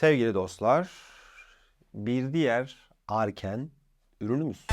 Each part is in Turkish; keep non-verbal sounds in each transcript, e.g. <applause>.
Sevgili dostlar, bir diğer Arken ürünümüz.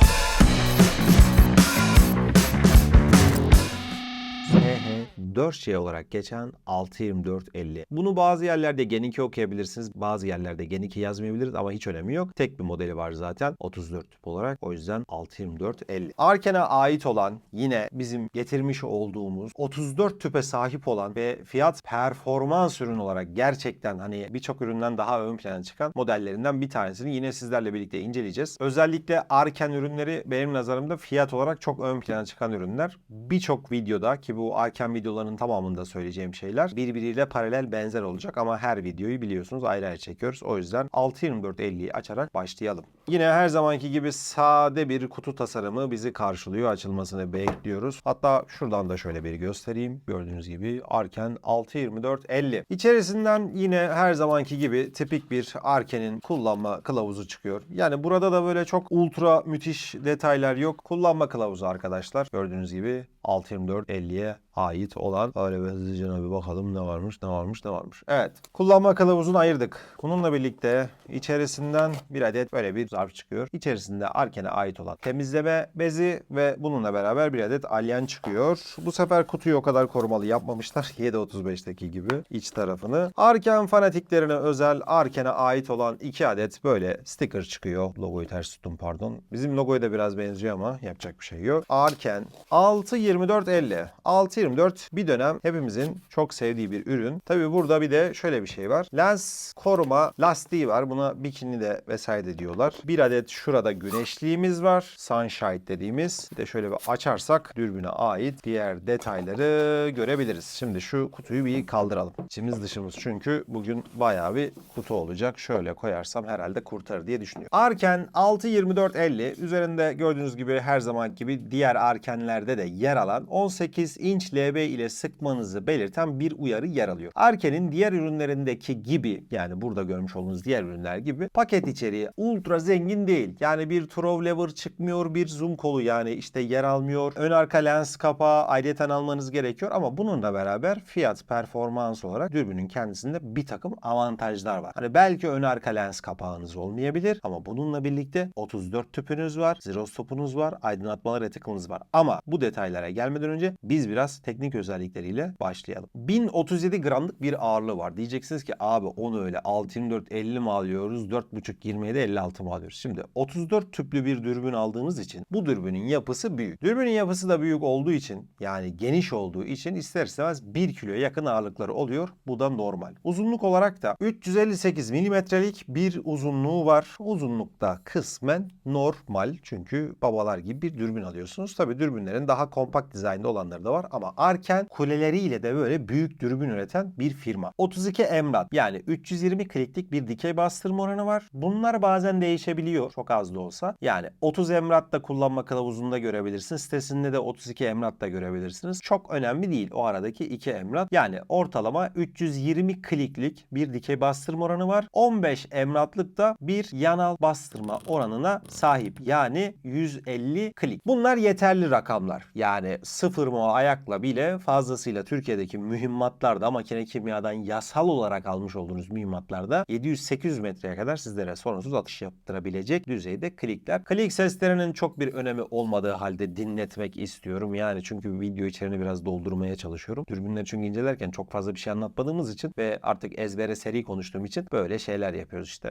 SH4C olarak geçen 62450. Bunu bazı yerlerde Gen 2 okuyabilirsiniz, bazı yerlerde Gen 2 yazmayabiliriz ama hiç önemi yok. Tek bir modeli var zaten 34 tüp olarak. O yüzden 62450. Arken'e ait olan yine bizim getirmiş olduğumuz 34 tüpe sahip olan ve fiyat performans ürün olarak gerçekten hani birçok üründen daha ön plana çıkan modellerinden bir tanesini yine sizlerle birlikte inceleyeceğiz. Özellikle Arken ürünleri benim nazarımda fiyat olarak çok ön plana çıkan ürünler. Birçok videoda ki bu Arken videolarının tamamında söyleyeceğim şeyler birbiriyle paralel benzer olacak ama her videoyu biliyorsunuz ayrı ayrı çekiyoruz. O yüzden 62450'yi açarak başlayalım. Yine her zamanki gibi sade bir kutu tasarımı bizi karşılıyor. Açılmasını bekliyoruz. Hatta şuradan da şöyle bir göstereyim. Gördüğünüz gibi Arken 62450. İçerisinden yine her zamanki gibi tipik bir Arken'in kullanma kılavuzu çıkıyor. Yani burada da böyle çok ultra müthiş detaylar yok. Kullanma kılavuzu arkadaşlar. Gördüğünüz gibi 62450'ye ait olan öyle bir hızlıca bir bakalım ne varmış ne varmış ne varmış. Evet kullanma kılavuzunu ayırdık. Bununla birlikte içerisinden bir adet böyle bir zarf çıkıyor. İçerisinde Arken'e ait olan temizleme bezi ve bununla beraber bir adet alyan çıkıyor. Bu sefer kutuyu o kadar korumalı yapmamışlar. <laughs> 7.35'teki gibi iç tarafını. Arken fanatiklerine özel Arken'e ait olan iki adet böyle sticker çıkıyor. Logoyu ters tuttum pardon. Bizim logoya da biraz benziyor ama yapacak bir şey yok. Arken 62450. 624 bir dönem hepimizin çok sevdiği bir ürün. Tabi burada bir de şöyle bir şey var. Lens koruma lastiği var. Buna bikini de vesaire de diyorlar. Bir adet şurada güneşliğimiz var. Sunshine dediğimiz. Bir de şöyle bir açarsak dürbüne ait diğer detayları görebiliriz. Şimdi şu kutuyu bir kaldıralım. İçimiz dışımız çünkü bugün bayağı bir kutu olacak. Şöyle koyarsam herhalde kurtarır diye düşünüyorum. Arken 62450 üzerinde gördüğünüz gibi her zaman gibi diğer Arken'lerde de yer alan 18 inç LB ile sıkmanızı belirten bir uyarı yer alıyor. Arken'in diğer ürünlerindeki gibi yani burada görmüş olduğunuz diğer ürünler gibi paket içeriği ultra zengin değil. Yani bir Trove lever çıkmıyor, bir zoom kolu yani işte yer almıyor. Ön arka lens kapağı ayrıyeten almanız gerekiyor ama bununla beraber fiyat performans olarak dürbünün kendisinde bir takım avantajlar var. Hani belki ön arka lens kapağınız olmayabilir ama bununla birlikte 34 tüpünüz var, zirostopunuz var, aydınlatmalı reticle'ınız var. Ama bu detaylara gelmeden önce biz biraz teknik özellikleriyle başlayalım. 1037 gramlık bir ağırlığı var. Diyeceksiniz ki abi onu öyle 624 50 mi alıyoruz? 4.5 27 56 mı alıyoruz? Şimdi 34 tüplü bir dürbün aldığımız için bu dürbünün yapısı büyük. Dürbünün yapısı da büyük olduğu için yani geniş olduğu için ister istemez 1 kiloya yakın ağırlıkları oluyor. Bu da normal. Uzunluk olarak da 358 milimetrelik bir uzunluğu var. Uzunlukta kısmen normal çünkü babalar gibi bir dürbün alıyorsunuz. Tabi dürbünlerin daha kompakt dizaynda olanları da var ama Arken kuleleriyle de böyle büyük dürbün üreten bir firma. 32 emrat yani 320 kliklik bir dikey bastırma oranı var. Bunlar bazen değişebiliyor çok az da olsa. Yani 30 emrat da kullanma kılavuzunda görebilirsiniz. Sitesinde de 32 emrat da görebilirsiniz. Çok önemli değil o aradaki 2 emrat. Yani ortalama 320 kliklik bir dikey bastırma oranı var. 15 emratlık da bir yanal bastırma oranına sahip. Yani 150 klik. Bunlar yeterli rakamlar. Yani sıfır mı ayakla bile fazlasıyla Türkiye'deki mühimmatlarda makine kimyadan yasal olarak almış olduğunuz mühimmatlarda 700-800 metreye kadar sizlere sorunsuz atış yaptırabilecek düzeyde klikler. Klik seslerinin çok bir önemi olmadığı halde dinletmek istiyorum. Yani çünkü video içeriğini biraz doldurmaya çalışıyorum. Dürbünleri çünkü incelerken çok fazla bir şey anlatmadığımız için ve artık ezbere seri konuştuğum için böyle şeyler yapıyoruz işte.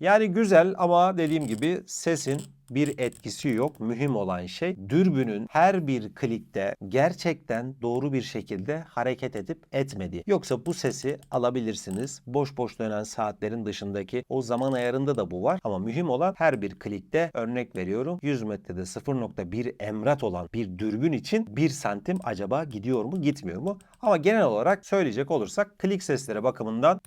Yani güzel ama dediğim gibi sesin bir etkisi yok. Mühim olan şey dürbünün her bir klikte gerçekten doğru bir şekilde hareket edip etmediği. Yoksa bu sesi alabilirsiniz. Boş boş dönen saatlerin dışındaki o zaman ayarında da bu var. Ama mühim olan her bir klikte örnek veriyorum 100 metrede 0.1 emrat olan bir dürbün için 1 santim acaba gidiyor mu gitmiyor mu? Ama genel olarak söyleyecek olursak klik sesleri bakımından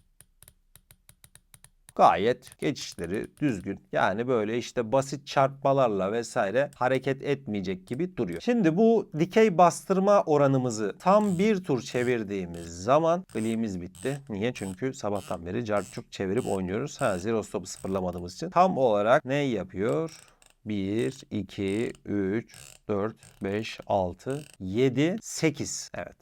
gayet geçişleri düzgün. Yani böyle işte basit çarpmalarla vesaire hareket etmeyecek gibi duruyor. Şimdi bu dikey bastırma oranımızı tam bir tur çevirdiğimiz zaman kliğimiz bitti. Niye? Çünkü sabahtan beri carçuk çevirip oynuyoruz. Ha zero stop'u sıfırlamadığımız için. Tam olarak ne yapıyor? 1, 2, 3, 4, 5, 6, 7, 8. Evet.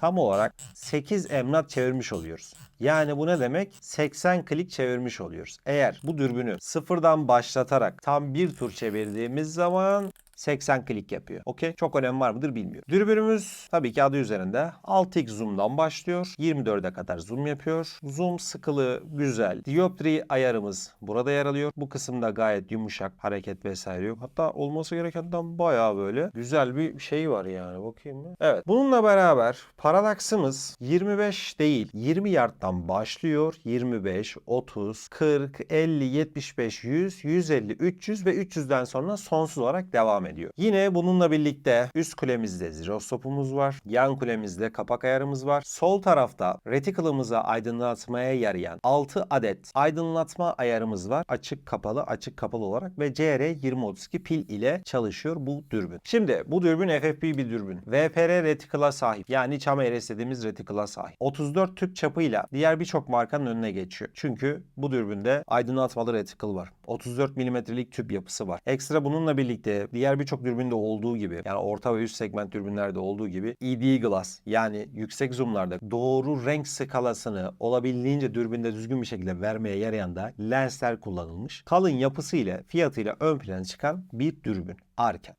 Tam olarak 8 emnat çevirmiş oluyoruz. Yani bu ne demek? 80 klik çevirmiş oluyoruz. Eğer bu dürbünü sıfırdan başlatarak tam bir tur çevirdiğimiz zaman 80 klik yapıyor. Okey. Çok önem var mıdır bilmiyorum. Dürbünümüz tabii ki adı üzerinde 6x zoom'dan başlıyor. 24'e kadar zoom yapıyor. Zoom sıkılığı güzel. Dioptri ayarımız burada yer alıyor. Bu kısımda gayet yumuşak hareket vesaire yok. Hatta olması gerekenden bayağı böyle güzel bir şey var yani. Bakayım mı? Evet. Bununla beraber paralaksımız 25 değil 20 yardtan başlıyor. 25, 30, 40, 50, 75, 100, 150, 300 ve 300'den sonra sonsuz olarak devam ediyor. Yine bununla birlikte üst kulemizde jiroskopumuz var. Yan kulemizde kapak ayarımız var. Sol tarafta reticle'ımıza aydınlatmaya yarayan 6 adet aydınlatma ayarımız var. Açık kapalı açık kapalı olarak ve CR2032 pil ile çalışıyor bu dürbün. Şimdi bu dürbün FFP bir dürbün. VPR reticle'a sahip. Yani çam eğresi dediğimiz reticle'a sahip. 34 tüp çapıyla diğer birçok markanın önüne geçiyor. Çünkü bu dürbünde aydınlatmalı reticle var. 34 milimetrelik tüp yapısı var. Ekstra bununla birlikte diğer birçok dürbünde olduğu gibi yani orta ve üst segment dürbünlerde olduğu gibi ED glass yani yüksek zoomlarda doğru renk skalasını olabildiğince dürbünde düzgün bir şekilde vermeye yarayan da lensler kullanılmış. Kalın yapısı ile fiyatıyla ön plana çıkan bir dürbün. Arken.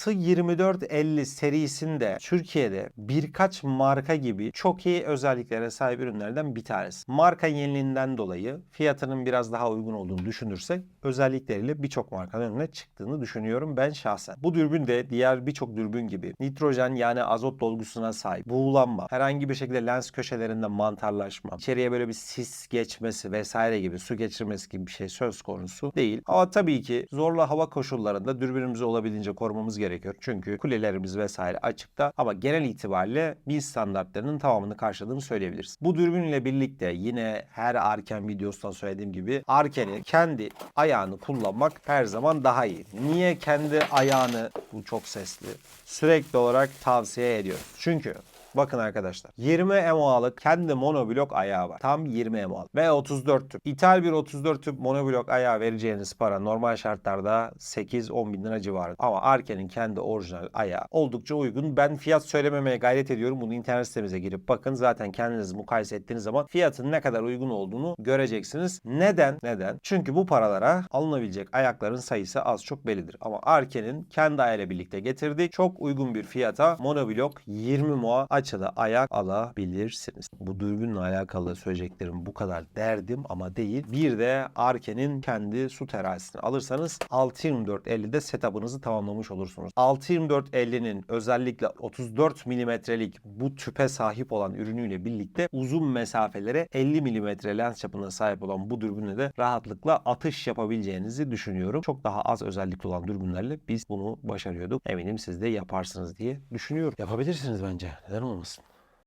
6-24-50 serisinde Türkiye'de birkaç marka gibi çok iyi özelliklere sahip ürünlerden bir tanesi. Marka yeniliğinden dolayı fiyatının biraz daha uygun olduğunu düşünürsek özellikleriyle birçok markanın önüne çıktığını düşünüyorum ben şahsen. Bu dürbün de diğer birçok dürbün gibi nitrojen yani azot dolgusuna sahip, buğulanma, herhangi bir şekilde lens köşelerinde mantarlaşma, içeriye böyle bir sis geçmesi vesaire gibi su geçirmesi gibi bir şey söz konusu değil. Ama tabii ki zorlu hava koşullarında dürbünümüzü olabildiğince korumamız gerekiyor. Çünkü kulelerimiz vesaire açıkta ama genel itibariyle bin standartlarının tamamını karşıladığını söyleyebiliriz. Bu dürbün ile birlikte yine her Arken videosunda söylediğim gibi Arken'i kendi ayağını kullanmak her zaman daha iyi. Niye kendi ayağını bu çok sesli sürekli olarak tavsiye ediyoruz? Çünkü Bakın arkadaşlar 20 MOA'lık kendi monoblok ayağı var. Tam 20 MOA'lık. Ve 34 tüp. İthal bir 34 tüp monoblok ayağı vereceğiniz para normal şartlarda 8-10 bin lira civarı. Ama Arken'in kendi orijinal ayağı oldukça uygun. Ben fiyat söylememeye gayret ediyorum. Bunu internet sitemize girip bakın. Zaten kendiniz mukayese ettiğiniz zaman fiyatın ne kadar uygun olduğunu göreceksiniz. Neden? Neden? Çünkü bu paralara alınabilecek ayakların sayısı az çok bellidir. Ama Arken'in kendi ayağıyla birlikte getirdiği çok uygun bir fiyata monoblok 20 MOA açıda ayak alabilirsiniz. Bu dürbünle alakalı söyleyeceklerim bu kadar derdim ama değil. Bir de Arken'in kendi su terazisini alırsanız 62450'de setup'ınızı tamamlamış olursunuz. 62450'nin özellikle 34 milimetrelik bu tüpe sahip olan ürünüyle birlikte uzun mesafelere 50 milimetre lens çapına sahip olan bu dürbünle de rahatlıkla atış yapabileceğinizi düşünüyorum. Çok daha az özellikli olan dürbünlerle biz bunu başarıyorduk. Eminim siz de yaparsınız diye düşünüyorum. Yapabilirsiniz bence. Neden? France